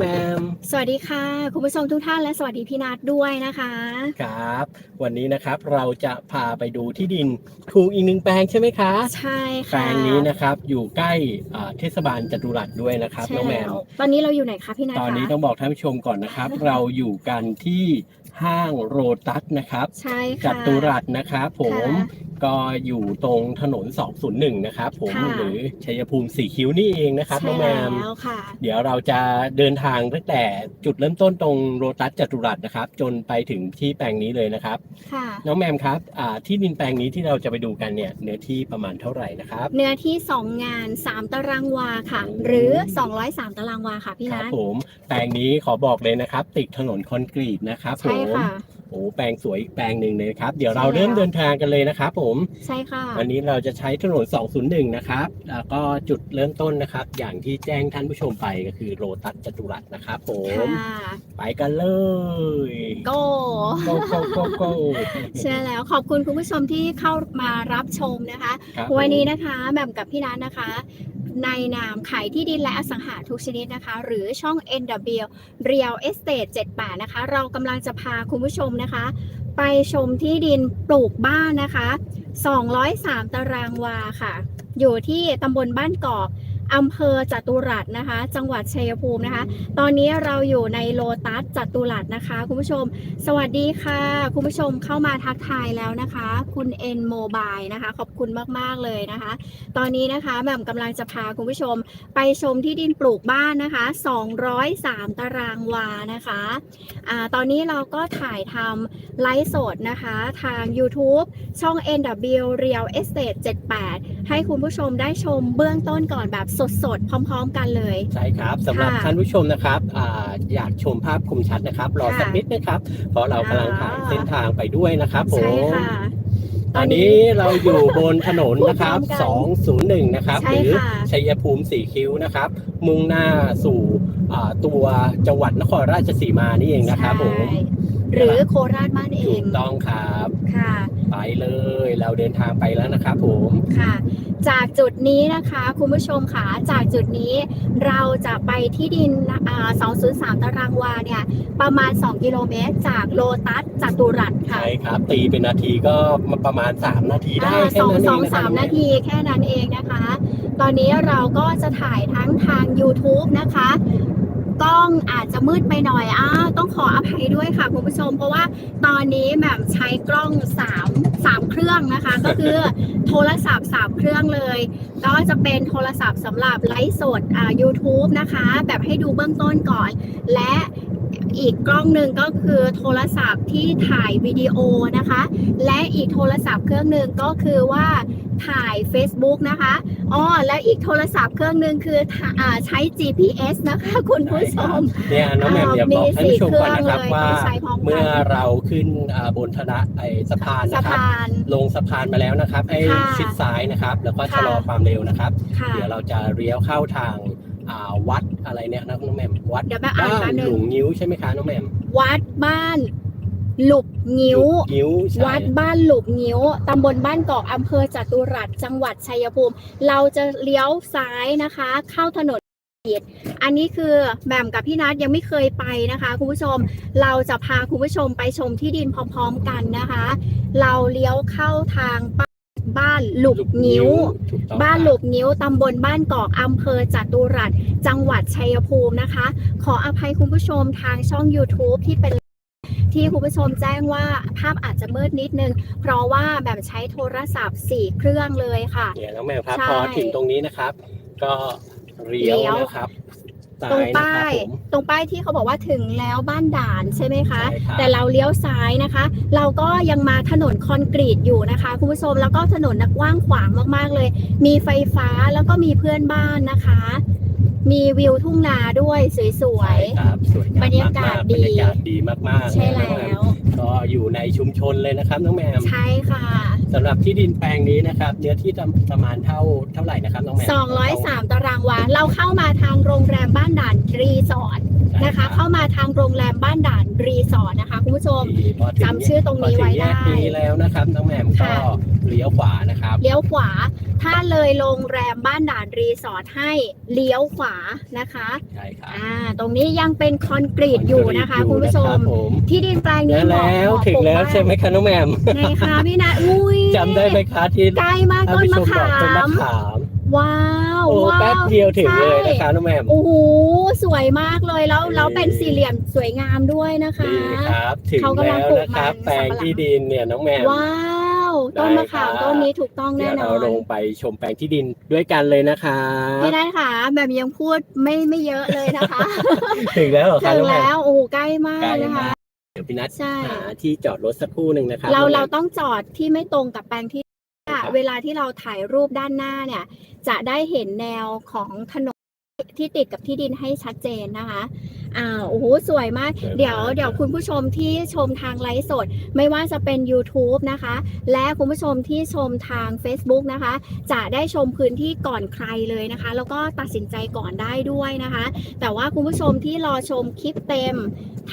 แมม สวัสดีค่ะ คุณผู้ชมทุกท่านและสวัสดีพี่นัทด้วยนะคะ ครับ วันนี้นะครับเราจะพาไปดูที่ดินถูกอีกหนึ่งแปลงใช่ไหมคะใช่ค่ะแปลงนี้นะครับอยู่ใกล้อ่าเทศบาลจตุรัสด้วยนะครับใช่น้องแมแล้มวตอนนี้เราอยู่ไหนคะพี่นัทตอนนี้คะ ต้องบอกท่านผู้ชมก่อนนะครับ เราอยู่กันที่ ห้างโรตัสนะครับใช่จัค่ะตุรัสนะครับผมค่ะก็อยู่ตรงถนน 201 นะครับผมค่ะหรือชัยภูมิสีคิ้วนี่เองนะครับน้ใช่องแมมแล้วค่ะเดี๋ยวเราจะเดินทางตั้งแต่จุดเริ่มต้นตรงโรตัสจตุรัสนะครับ จนไปถึงที่แปลงนี้เลยนะครับค่ะน้องแมมครับอ่าที่ดินแปลงนี้ที่เราจะไปดูกันเนี่ยเนื้อที่ประมาณเท่าไหร่นะครับ เนื้อที่ 2 งาน 3 ตารางวาค่ะโอ้หรือ 203 ตารางวาค่ะพี่คนัรับทผมแปลงนี้ขอบอกเลยนะครับ ติดถนนคอนกรีตนะครับผใช่มค่ะ โอ้แปลงสวยอีกแปลงหนึ่งเลยครับ เดี๋ยวใช่เราเริ่มแล้วเดินทางกันเลยนะครับผม ใช่ค่ะ วันนี้เราจะใช้ถนน 201 นะครับ แล้วก็จุดเริ่มต้นนะครับ อย่างที่แจ้งท่านผู้ชมไปก็คือโรตัสจตุรัสนะครับผม ค่ะ ไปกันเลยโก้โกโกโกโกใช่แล้วขอบคุณคุณผู้ชมที่เข้ามารับชมนะคะ ครับวันนี้นะคะแหม่มกับพี่นัทนะคะ ในนามขายที่ดินและอสังหาทุกชนิดนะคะ หรือช่อง NW Real Estate 78 นะคะ เรากำลังจะพาคุณผู้ชมนะคะ ไปชมที่ดินปลูกบ้านนะคะ 203 ตารางวาค่ะ อยู่ที่ตำบลบ้านกอก อำเภอจตุรัสนะคะ จังหวัดชัยภูมินะคะ ตอนนี้เราอยู่ในโลตัสจตุรัสนะคะคุณผู้ชม สวัสดีค่ะ คุณผู้ชมเข้ามาทักทายแล้วนะคะ คุณ N Mobile นะคะ ขอบคุณมาก ๆ เลยนะคะ ตอนนี้นะคะแหม่มกำลังจะพาคุณผู้ชมไปชมที่ดินปลูกบ้านนะคะ 203 ตารางวานะคะอ่าตอนนี้เราก็ถ่ายทำไลฟ์สดนะคะ ทาง YouTube ช่อง NW Real Estate 78 ให้คุณผู้ชมได้ชมเบื้องต้นก่อนแบบสดๆ พร้อมๆ กันเลย ใช่ครับสำหรับค่ะท่านผู้ชมนะครับอาอยากชมภาพคมชัดนะครับ รอค่ะสักนิดนะครับ เพราะเรากำลังถ่ายอ่า เส้นทางไปด้วยนะครับผมใช่ค่ะ ตอนนี้เราอยู่บนถนนนะครับพูดพร้อมกัน201 นะครับใช่หรือค่ะชัยภูมิสีคิ้วนะครับ มุ่งหน้าสู่อ่าตัวจังหวัดนครราชสีมานี่เองนะครับผมใช่หรือโคราชบ้านเอถูงกต้องครับ ค่ะ ไปเลย เราเดินทางไปแล้วนะครับผม ค่ะ จากจุดนี้นะคะคุณผู้ชมค่ะจากจุดนี้เราจะไปที่ดินอ่า203 ตารางวาเนี่ยประมาณ 2 กิโลเมตร จากโลตัสจตุรัสค่ะใช่ครับ ตีเป็นนาทีก็ประมาณ 3 นาทีได้อ่าแค่สองนั้นเอสองงนะครัสาบมนาทีแค่นั้นเองนะคะ ตอนนี้เราก็จะถ่ายทั้งทาง YouTube นะคะ กล้องอาจจะมืดไปหน่อยอ้าต้องขออภัยด้วยค่ะคุณผู้ชม เพราะว่าตอนนี้แบบใช้กล้อง3 3เครื่องนะคะ ก็คือโทรศัพท์ 3 เครื่องเลย ก็จะเป็นโทรศัพท์สำหรับไลฟ์สดอ่า YouTube นะคะ แบบให้ดูเบื้องต้นก่อน และ อีกกล้องหนึ่งก็คือโทรศัพท์ที่ถ่ายวิดีโอนะคะ และอีกโทรศัพท์เครื่องหนึ่งก็คือว่าถ่าย Facebook นะคะอ๋อและอีกโทรศัพท์เครื่องหนึ่งคือถ่าอ่าใช้ GPS นะคะคุณผู้ชมเนี่ยน้องแหม่มอยากบอกท่านผู้ชมก่อนนะครับมีสี่เครื่องเลยว่าต้องใช้พร้อมกันเมื่อเราขึ้นอ่าบนธนะไอสะพานสะนะครับพานลงสะพานมาแล้วนะครับให้ค่ะชิดซ้ายนะครับ แล้วก็ค่ะชะลอความเร็วนะครับค่ะเดี๋ยวเราจะเลี้ยวเข้าทางอ่า วัดอะไรเนี่ยนะน้องแหม่มวัดเดี๋ยวแม่อ่านบ้าแป๊นบนึหลงวงนิ้วใช่ไหมคะน้องแหม่มวัดบ้าน หลุบงิ้วหนิ้วใช่วัดบ้านหลุบงิ้ว ตำบลบ้านกอก อำเภอจตุรัส จังหวัดชัยภูมิ เราจะเลี้ยวซ้ายนะคะ เข้าถนนอันนี้คือแหม่มกับพี่นัทยังไม่เคยไปนะคะคุณผู้ชม เราจะพาคุณผู้ชมไปชมที่ดินพร้อมๆกันนะคะ เราเลี้ยวเข้าทาง บ้านหลุบงิ้ว ถูกต้องบ้านหลุบนิ้ว ตำบลบ้านกอก อำเภอจตุรัส จังหวัดชัยภูมินะคะ ขออภัยคุณผู้ชมทางช่อง YouTube ที่เป็นที่คุณผู้ชมแจ้งว่าภาพอาจจะมืดนิดนึง เพราะว่าแบบใช้โทรศัพท์ 4 เครื่องเลยค่ะ เนี่ยน้องแหม่มครับใช่พอถึงตรงนี้นะครับ ก็เลี้ยวเลี้ยว นะครับซ้ ตรงนะคป้ารับยผมตรงป้ายที่เขาบอกว่าถึงแล้วบ้านด่านใช่ไหมคะใช่ครับแต่เราเลี้ยวซ้ายนะคะ เราก็ยังมาถนนคอนกรีตอยู่นะคะคุณผู้ชมแล้วก็ถนนนักกว้างขวางมากๆเลย มีไฟฟ้าแล้วก็มีเพื่อนบ้านนะคะ มีวิวทุ่งนาด้วยสวยใช่ครับสวยงามบรรยากาศมๆดีบรรยากาศดีมากๆๆใช่น้องหม่แล้มว ก็อยู่ในชุมชนเลยนะครับน้องแหมมใช่ค่ะสำหรับที่ดินแปลงนี้นะครับเนื้อที่ประมาณเท่าเท่าไหร่นะครับน้องแหมม203 ตารางวา เราเข้ามาทางโรงแรมบ้านด่านรีสอร์ทใช่ นะคะ เข้ามาทางโรงแรมบ้านด่านรีสอร์ทนะคะคุณผู้ชมที่พอถึงจำชื่อตรงนี้ไว้พอถึแยกได้นี้แล้วนะครับน้องแหม่มก็ค่ะเลี้ยวขวานะครับ เลี้ยวขวา ถ้าเลยโรงแรมบ้านด่านรีสอร์ทให้เลี้ยวขวานะคะใช่ครับอ่าตรงนี้ยังเป็นคอนกรีตอยู่นะคะ คุณผู้ชมรับผมที่ดินแปลงนี้แล้วเหมาะแล้วเหมาะถึงปลูกแล้วบ้านใช่ไหมคะน้องแหม่มไงคะพี่นัทอุ้ยจำได้ไหมคะที่ใกล้มากท่านต้นผู้ชมะมบอกขาต้นมะมขาม ว้าวโอ้ว้าแป๊บวเดียวถึงเลยใช่นะคะน้องแหม่มโอ้โหสวยมากเลยแล้วเออแล้วเป็นสี่เหลี่ยมสวยงามด้วยนะคะนี่ครับ ถึงเขากำลัแล้งวปลูกนะครับ มัน แปลงสำปะหลังที่ดินเนี่ยน้องแหม่ม ว้าวต้นมะขามได้ครับ ต้นนี้ถูกต้องเดี๋แน่ยวนอเรานลงไปชมแปลงที่ดินด้วยกันเลยนะคะพี่นัทค่ะแบบยังพูดไม่ไม่เยอะเลยนะคะถึงแล้วเหรอคะถึงน้องแหม่แล้มวโอ้โหใกล้มากใกล้นะคะมากเดี๋ยวพี่นัทใช่ หาที่จอดรถสักครู่หนึ่งนะครับเราน้องแหม่มเราต้องจอดที่ไม่ตรงกับแปลงที่ครับ เวลาที่เราถ่ายรูปด้านหน้าเนี่ยจะได้เห็นแนวของถนนที่ติดกับที่ดินให้ชัดเจนนะคะอ่าโอ้โหสวยมากสวยมาก เดี๋ยวเดี๋ยวคุณผู้ชมที่ชมทางไลฟ์สด ไม่ว่าจะเป็น YouTube นะคะ และคุณผู้ชมที่ชมทาง Facebook นะคะ จะได้ชมพื้นที่ก่อนใครเลยนะคะ แล้วก็ตัดสินใจก่อนได้ด้วยนะคะ แต่ว่าคุณผู้ชมที่รอชมคลิปเต็ม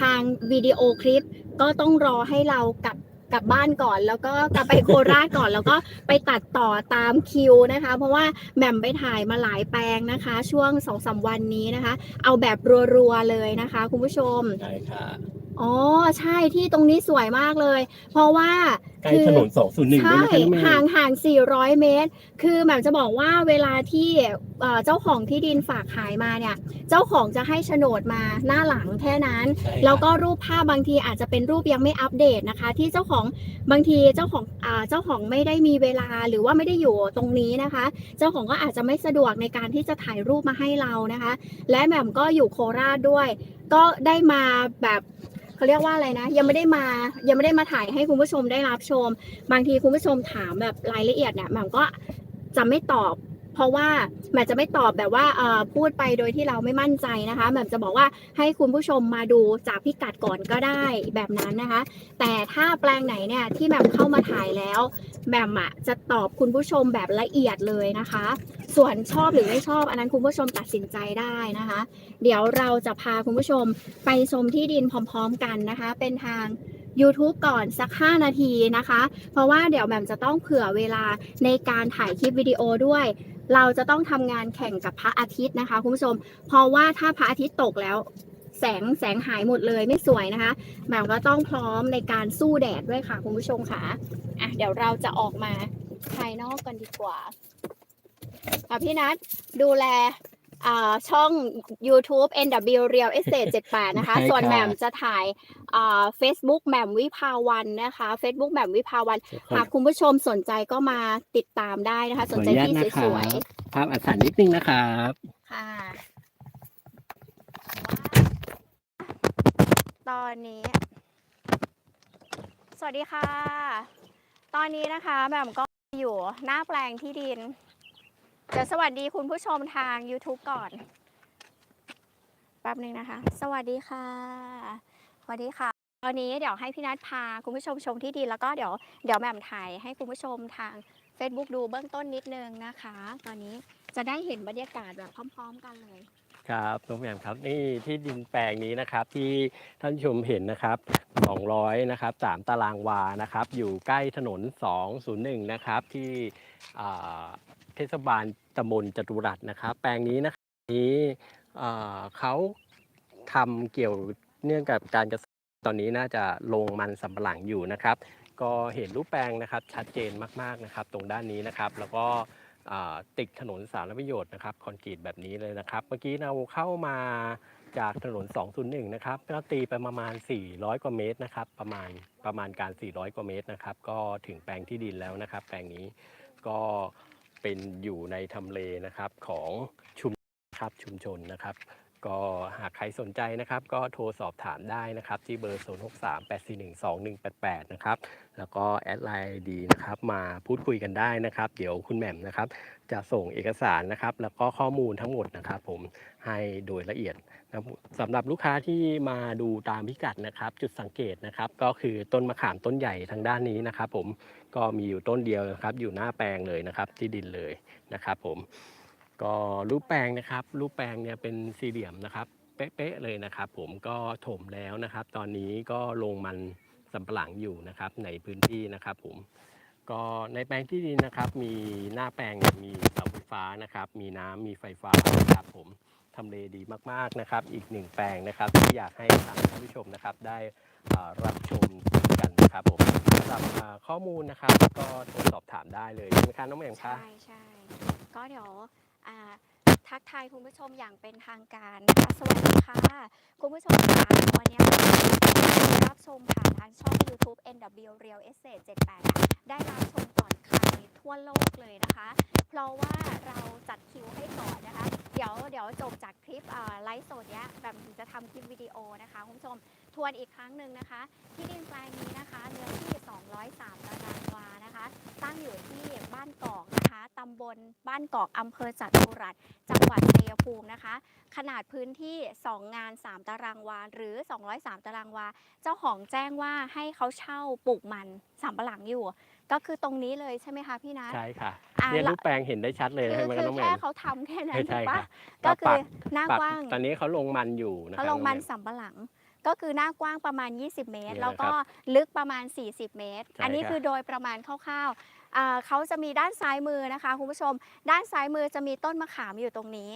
ทางวิดีโอคลิปก็ต้องรอให้เรากลับ กลับบ้านก่อน แล้วก็กลับไปโคราชก่อน แล้วก็ไปตัดต่อตามคิวนะคะ เพราะว่าแหม่มไปถ่ายมาหลายแปลงนะคะ ช่วงสองสามวันนี้นะคะ เอาแบบรัวๆเลยนะคะ คุณผู้ชมใช่ค่ะอ๋อใช่ที่ตรงนี้สวยมากเลย เพราะว่าใกล้ถนน 201ด้วยใช่นะคะน้องแหม่ห่างมห่าง 400 เมตร คือแหม่มจะบอกว่าเวลาที่เอ่อเจ้าของที่ดินฝากขายมาเนี่ย เจ้าของจะให้โฉนดมาหน้าหลังแค่นั้น ใช่ครับแล้วก็รูปภาพบางทีอาจจะเป็นรูปยังไม่อัปเดตนะคะ ที่เจ้าของบางทีเจ้าของอ่าเจ้าของไม่ได้มีเวลาหรือว่าไม่ได้อยู่ตรงนี้นะคะ เจ้าของก็อาจจะไม่สะดวกในการที่จะถ่ายรูปมาให้เรานะคะ และแหม่มก็อยู่โคราชด้วย ก็ได้มาแบบ เขาเรียกว่าอะไรนะ ยังไม่ได้มายังไม่ได้มาถ่ายให้คุณผู้ชมได้รับชม บางทีคุณผู้ชมถามแบบรายละเอียดเนี่ยหม่ก็จะไม่ตอบ เพราะว่าแหม่จะไม่ตอบแบบว่าพูดไปโดยที่เราไม่มั่นใจนะคะแหม่จะบอกว่าให้คุณผู้ชมมาดูจากพิกัดก่อนก็ได้แบบนั้นนะคะ แต่ถ้าแปลงไหนเนี่ยที่แหม่เข้ามาถ่ายแล้วแหม่อะจะตอบคุณผู้ชมแบบละเอียดเลยนะคะ ส่วนชอบหรือไม่ชอบอันนั้นคุณผู้ชมตัดสินใจได้นะคะ เดี๋ยวเราจะพาคุณผู้ชมไปชมที่ดินพร้อม ๆ กันนะคะ เป็นทาง YouTube ก่อนสัก 5 นาทีนะคะ เพราะว่าเดี๋ยวแหม่มจะต้องเผื่อเวลาในการถ่ายคลิปวิดีโอด้วย เราจะต้องทำงานแข่งกับพระอาทิตย์นะคะคุณผู้ชม เพราะว่าถ้าพระอาทิตย์ตกแล้วแสงแสงหายหมดเลยไม่สวยนะคะแหม่มก็ต้องพร้อมในการสู้แดดด้วยค่ะคุณผู้ชมค่ะอะ เดี๋ยวเราจะออกมาภายนอกกันดีกว่าอะพี่นัทดูแล ช่อง YouTube NW Real Estate 78 นะคะใช่ครับส่วนแหม่มจะถ่ายอ่า Facebook แหม่มวิภาวันนะคะ Facebook แหม่มวิภาวันหากคุณผู้ชมสนใจก็มาติดตามได้นะคะ สนใจที่สวยภาพอัดสันนิดนึงนะครับๆค่ะ ตอนนี้ สวัสดีค่ะ ตอนนี้นะคะแหม่มก็อยู่หน้าแปลงที่ดิน เดี๋ยวสวัสดีคุณผู้ชมทาง YouTube ก่อนแป๊บหนึ่งนะคะ สวัสดีค่ะ สวัสดีค่ะ ตอนนี้เดี๋ยวให้พี่นัทพาคุณผู้ชมชมที่ดินแล้วก็เดี๋ยวเดี๋ยวแหม่มถ่ายให้คุณผู้ชมทาง Facebook ดูเบื้องต้นนิดนึงนะคะ ตอนนี้จะได้เห็นบรรยากาศแบบพร้อม ๆ กันเลย ครับน้องแหม่มครับนี่ที่ดินแปลงนี้นะครับที่ท่านผู้ชมเห็นนะครับ 200นะครับ3ตารางวานะครับ อยู่ใกล้ถนน 201 นะครับที่อ่า เทศบาลตำบลจตุรัสนะครับ แปลงนี้นะครับนี้เขาทำเกี่ยวเนื่องกับการเกษตรตอนนี้น่าจะลงมันสำปะหลังอยู่นะครับ ก็เห็นรูปแปลงนะครับชัดเจนมากๆนะครับ ตรงด้านนี้นะครับ แล้วก็ติดถนนสารประโยชน์นะครับคอนกรีตแบบนี้เลยนะครับ เมื่อกี้เราเข้ามาจากถนน 201 นะครับก็ตีไปประมาณ 400 กว่าเมตรนะครับ ประมาณประมาณการ 400 กว่าเมตรนะครับ ก็ถึงแปลงที่ดินแล้วนะครับ แปลงนี้ก็ เป็นอยู่ในทำเลนะครับของชุมครับชุมชนนะครับ ก็หากใครสนใจนะครับ ก็โทรสอบถามได้นะครับ ที่เบอร์ 0638412188 นะครับ แล้วก็แอดไลน์ดีนะครับ มาพูดคุยกันได้นะครับ เดี๋ยวคุณแหม่มนะครับ จะส่งเอกสารนะครับ แล้วก็ข้อมูลทั้งหมดนะครับ ผมให้โดยละเอียดนะสำหรับลูกค้าที่มาดูตามพิกัดนะครับ จุดสังเกตนะครับ ก็คือต้นมะขามต้นใหญ่ทางด้านนี้นะครับ ผมก็มีอยู่ต้นเดียวนะครับ อยู่หน้าแปลงเลยนะครับ ที่ดินเลยนะครับ ผม ก็รูปแปลงนะครับ รูปแปลงเนี่ยเป็นสี่เหลี่ยมนะครับเป๊ะๆเลยนะครับ ผมก็ถมแล้วนะครับ ตอนนี้ก็ลงมันสำปะหลังอยู่นะครับ ในพื้นที่นะครับ ผมก็ในแปลงที่ดินนะครับ มีหน้าแปลงมีเสาไฟฟ้านะครับ มีน้ำมีไฟฟ้านะครับผมทำเลดีมากๆนะครับ อีกหนึ่งแปลงนะครับ ที่อยากให้ทางท่านผู้ชมนะครับ ได้รับชมกันนะครับผมสำหรับข้อมูลนะครับ ก็โทรสอบถามได้เลยใช่ไหมคะน้องแหม่มคะใช่ใช่ก็เดี๋ยว ทักทายคุณผู้ชมอย่างเป็นทางการนะคะสวัสดีค่ะคุณผู้ชมคะวันนี้รับชมผ่านทางช่อง YouTube NW Real Estate 78 ได้รับชมก่อนใครทั่วโลกเลยนะคะ เพราะว่าเราจัดคิวให้ก่อนนะคะ เดี๋ยวเดี๋ยวจบจากคลิปไลฟ์สดเนี้ยแบบถึงจะทำคลิปวิดีโอนะคะคุณผู้ชมทวนอีกครั้งหนึ่งนะคะ ที่ดินแปลงนี้นะคะเนื้อที่ 203ตารางวานะคะ ตั้งอยู่ที่บ้านกอกนะคะตำบลบ้านกอกอำเภอจัตุรัสจังหวัดชัยภูมินะคะ ขนาดพื้นที่ 2 งาน 3 ตารางวา หรือ 203 ตารางวา เจ้าของแจ้งว่าให้เขาเช่าปลูกมันสำปะหลังอยู่ ก็คือตรงนี้เลยใช่ไหมคะพี่นัท ใช่ค่ะอ่าเนี่ยแล้รูวปแปลงเห็นได้ชัดเลยคืใช่อไหมคืคะอน้องแหม่แค่มเขาทำแค่นั้นใช่ถูใช่กปะค่ะก็คืปัอกหน้าปักว้างตอนนี้เขาลงมันอยู่นะเขาคะลงมันน้อแหสำปะหลัง ก็คือหน้ากว้างประมาณ 20 เมตร นี่แล้วก็นะครับลึกประมาณ 40 เมตร ใช่อันนี้ครับ คือโดยประมาณคร่าวๆอ่าเขาจะมีด้านซ้ายมือนะคะคุณผู้ชม ด้านซ้ายมือจะมีต้นมะขามอยู่ตรงนี้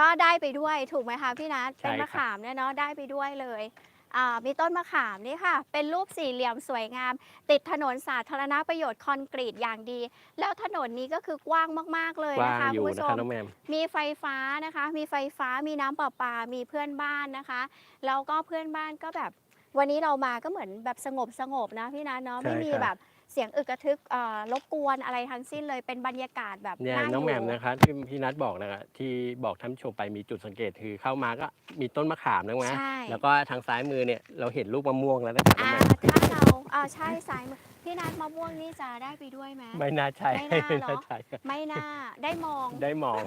ก็ได้ไปด้วยถูกไหมคะพี่นัทใช่เป็นมะครับขามเนี่ยเนาะได้ไปด้วยเลยอ่า มีต้นมะขามนี่ค่ะ เป็นรูปสี่เหลี่ยมสวยงาม ติดถนนสาธารณประโยชน์คอนกรีตอย่างดี แล้วถนนนี้ก็คือกว้างมาก ๆ เลยกว้านะงคะอคุยู่ณผู้นะชคะมน้องแหมมมีไฟฟ้านะคะ มีไฟฟ้ามีน้ำประปา มีเพื่อนบ้านนะคะแล้วก็เพื่อนบ้านก็แบบวันนี้เรามาก็เหมือนแบบสงบสงบๆนะพี่นัทเนาะใช่ไม่มีครับแบบ เสียงอึกกระทึกเอ่อรบกวนอะไรทั้งสิ้นเลยเป็นบรรยากาศแบบเนี่ยน่าน้องอแหม่ยู่มนะคะที่พี่นัทบอกนะคะที่บอกท่านผู้ชมไปมีจุดสังเกตคือเข้ามาก็มีต้นมะขามนะใช่แล้วก็ทางซ้ายมือเนี่ยเราเห็นลูกมะม่วงแล้วนะคะน้องอ่าแหม่ม ถ้าเราอ่าใช่สายมือ พี่นัทมะม่วงนี่จะได้ไปด้วยไหม ไม่น่าใช่ไม่น่าเนอะ ใช่ค่ะไม่น่าได้มอง ได้มอง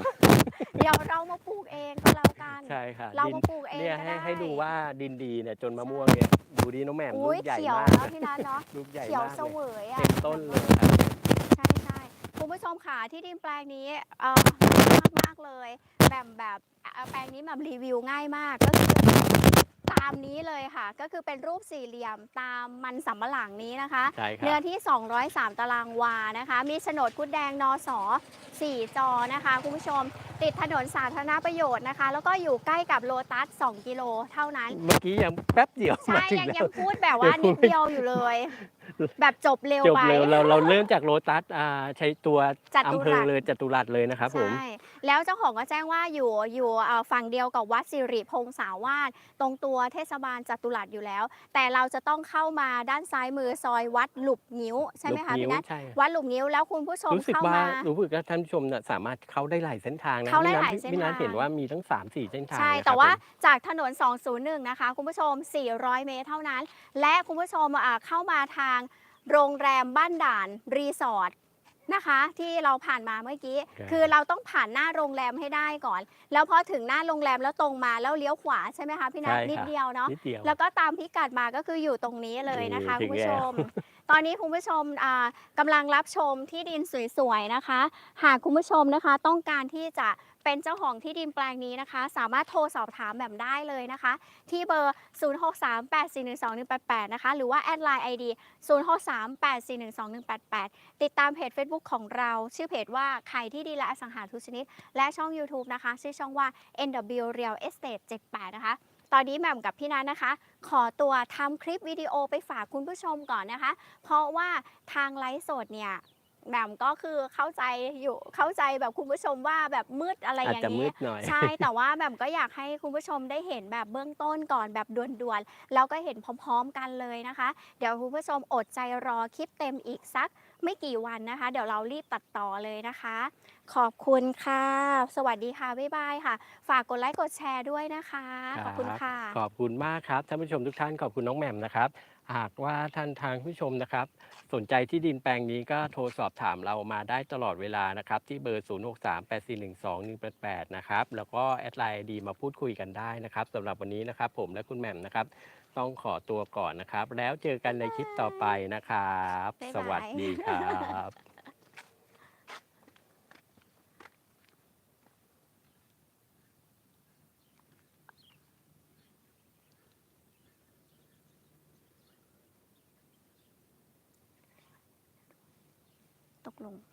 เดี๋ยวเรามาปลูกเองก็แล้วกัน ใช่ค่ะเราดินมาปลูกเองเนี่ยก็ให้ได้ให้ดูว่าดินดีเนี่ยจนมะม่วงเนี่ยดูดีน้องแหม่มลูอุ้ยกใหญ่เขียวมากแล้วพี่นัทเนาะลูกใหญ่เขียวมากเสเลยวยอะเต็มต้นเลยครับ ใช่ใช่คุณผู้ชมค่ะที่ดินแปลงนี้เออมากมากๆเลยแบบแบบเอ่อแปลงนี้แบบรีวิวง่ายมากก็คือตามนี้เลยค่ะ ก็คือเป็นรูปสี่เหลี่ยมตามมันสำปะหลังนี้นะคะ ใช่ครัเนื้อบที่ 203 ตารางวานะคะ มีโฉนดคุดแดงนส4จอนะคะ คุณผู้ชม ติดถนนสาธารณประโยชน์นะคะ แล้วก็อยู่ใกล้กับโลตัส 2 กิโลเท่านั้น เมื่อกี้ยังแป๊บเดียวใช่มาถึงยังแล้ยัว งพูดแบบว่านิดเดียวอยู่เลย แบบจบเร็วจบไป เร็วเราเราเริ่มจากโลตัสอ่าใช้ตัวจัตุอำเภรัอสเลยจตุรัสเลยนะครับผม ใช่แล้วเจ้าของก็แจ้งว่าอยู่อยู่เอ่อฝั่งเดียวกับวัดสิริพงษาวาสตรงตัวเทศบาลจัตุรัสอยู่แล้ว แต่เราจะต้องเข้ามาด้านซ้ายมือซอยวัดหลุบงิ้วใช่ไหมคะลูกพี่วนัทใช่วัดหลุบงิ้วแล้วคุณผู้ชมรู้สึกเข้าว่ามา รู้สึกว่าท่านผู้ชมน่ะสามารถเข้าได้หลายเส้นทางนะเข้าได้พี่นัทหลายเส้นพี่นัททาง เห็นว่ามีทั้ง 3 4 เส้นทางใช่ นะครับแต่ว่าผม จากถนน 201 นะคะ คุณผู้ชม 400 เมตรเท่านั้น และคุณผู้ชมอ่าเข้ามาทาง โรงแรมบ้านด่านรีสอร์ทนะคะที่เราผ่านมาเมื่อกี้ คือเราต้องผ่านหน้าโรงแรมให้ได้ก่อน แล้วพอถึงหน้าโรงแรมแล้วตรงมาแล้วเลี้ยวขวาใช่ไหมคะพี่นัทใช่ค่ะนิดเดียวเนาะนิดเดียวแล้วก็ตามพิกัดมาก็คืออยู่ตรงนี้เลยนะคะถึคุณงผู้ชแล้วมตอนนี้คุณผู้ชมอ่ากำลังรับชมที่ดินสวยๆนะคะ หากคุณผู้ชมนะคะ ต้องการที่จะ เป็นเจ้าของที่ดินแปลงนี้นะคะ สามารถโทรสอบถามแบบได้เลยนะคะ ที่เบอร์ 0638412188 นะคะ หรือว่าแอดไลน์ ID 0638412188 ติดตามเพจ Facebook ของเรา ชื่อเพจว่าใครที่ดีและอสังหาทุกชนิด และช่อง YouTube นะคะ ชื่อช่องว่า NW Real Estate 78 นะคะตอนนี้แหม่มกับพี่นัทนะคะ ขอตัวทำคลิปวิดีโอไปฝากคุณผู้ชมก่อนนะคะ เพราะว่าทางไลฟ์สดเนี่ย แหม่มก็คือเข้าใจอยู่เข้าใจแบบคุณผู้ชมว่าแบบมืดอะไรอาจอย่างจะมืนี้ ดหน่อย ใช่ แต่ว่าแหม่มก็อยากให้คุณผู้ชมได้เห็นแบบเบื้องต้นก่อนแบบด่วนๆแล้วก็เห็นพร้อมๆกันเลยนะคะ เดี๋ยวคุณผู้ชมอดใจรอคลิปเต็มอีกสักไม่กี่วันนะคะ เดี๋ยวเรารีบตัดต่อเลยนะคะ ขอบคุณค่ะ สวัสดีค่ะ บ๊ายบายค่ะ ฝากกดไลค์กดแชร์ด้วยนะคะ ขอบคุณค่ะขอบคุณมากครับท่านผู้ชมทุกท่านขอบคุณน้องแหม่มนะครับ หากว่าท่านทางผู้ชมนะครับ สนใจที่ดินแปลงนี้ก็โทรสอบถามเรามาได้ตลอดเวลานะครับ ที่เบอร์ 0638412188 นะครับ แล้วก็แอดไลน์ดีมาพูดคุยกันได้นะครับสำหรับวันนี้นะครับ ผมและคุณแหม่มนะครับ ต้องขอตัวก่อนนะครับ แล้วเจอกันในคลิปต่อไปนะครับบ๊ายบายสวัสดีครับ ตกลง